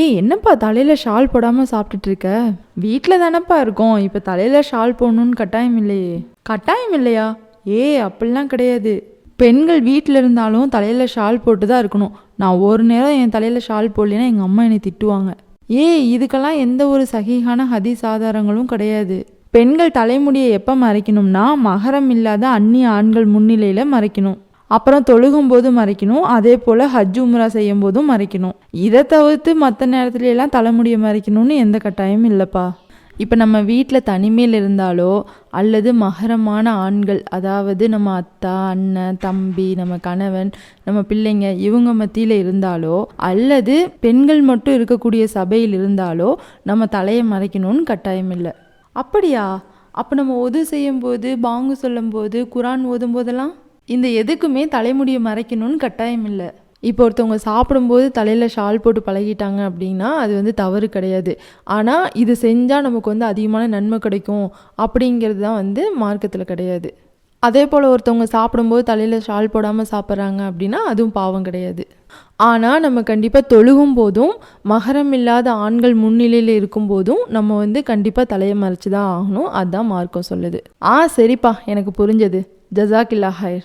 ஏய் என்னப்பா தலையில் ஷால் போடாமல் சாப்பிட்டுட்டு இருக்க வீட்டில் தானப்பா இருக்கோம். இப்போ தலையில் ஷால் போடணும்னு கட்டாயம் இல்லையே. கட்டாயம் இல்லையா? ஏ அப்படிலாம் கிடையாது. பெண்கள் வீட்டில் இருந்தாலும் தலையில் ஷால் போட்டு தான் இருக்கணும். நான் ஒரு நேரம் என் தலையில் ஷால் போடலைன்னா எங்கள் அம்மா என்னை திட்டுவாங்க. ஏய் இதுக்கெல்லாம் எந்த ஒரு சகிகான ஹதீஸ் ஆதாரங்களும் கிடையாது. பெண்கள் தலைமுடியை எப்போ மறைக்கணும்னா மகரம் இல்லாத அந்நிய ஆண்கள் முன்னிலையில் மறைக்கணும். அப்புறம் தொழுகும்போது மறைக்கணும் அதே போல் ஹஜ் உம்ரா செய்யும் போதும் மறைக்கணும். இதை தவிர்த்து மற்ற நேரத்துலலாம் தலைமுடியை மறைக்கணும்னு எந்த கட்டாயமும் இல்லைப்பா. இப்போ நம்ம வீட்டில் தனிமையில் இருந்தாலோ அல்லது மகரமான ஆண்கள் அதாவது நம்ம அத்தா அண்ணன் தம்பி நம்ம கணவன் நம்ம பிள்ளைங்க இவங்க மத்தியில் இருந்தாலோ அல்லது பெண்கள் மட்டும் இருக்கக்கூடிய சபையில் இருந்தாலோ நம்ம தலையை மறைக்கணும்னு கட்டாயம் இல்லை. அப்படியா? அப்போ நம்ம ஒது செய்யும்போது பாங்கு சொல்லும்போது குரான் ஓதும் போதெல்லாம் இந்த எதுக்குமே தலைமுடியை மறைக்கணும்னு கட்டாயம் இல்லை. இப்போ ஒருத்தவங்க சாப்பிடும்போது தலையில் ஷால் போட்டு பழகிட்டாங்க அப்படின்னா அது வந்து தவறு கிடையாது. ஆனால் இது செஞ்சால் நமக்கு வந்து அதிகமான நன்மை கிடைக்கும் அப்படிங்கிறது தான் வந்து மார்க்கத்தில் கிடையாது. அதே போல் ஒருத்தவங்க சாப்பிடும்போது தலையில் ஷால் போடாமல் சாப்பிட்றாங்க அப்படின்னா அதுவும் பாவம் கிடையாது. ஆனால் நம்ம கண்டிப்பாக தொழுகும் போதும் மகரம் இல்லாத ஆண்கள் முன்னிலையில் இருக்கும் போதும் நம்ம வந்து கண்டிப்பாக தலையை மறைச்சி தான் ஆகணும். அதுதான் மார்க்கம் சொல்லுது. ஆ சரிப்பா எனக்கு புரிஞ்சது. جزاک اللہ خیر۔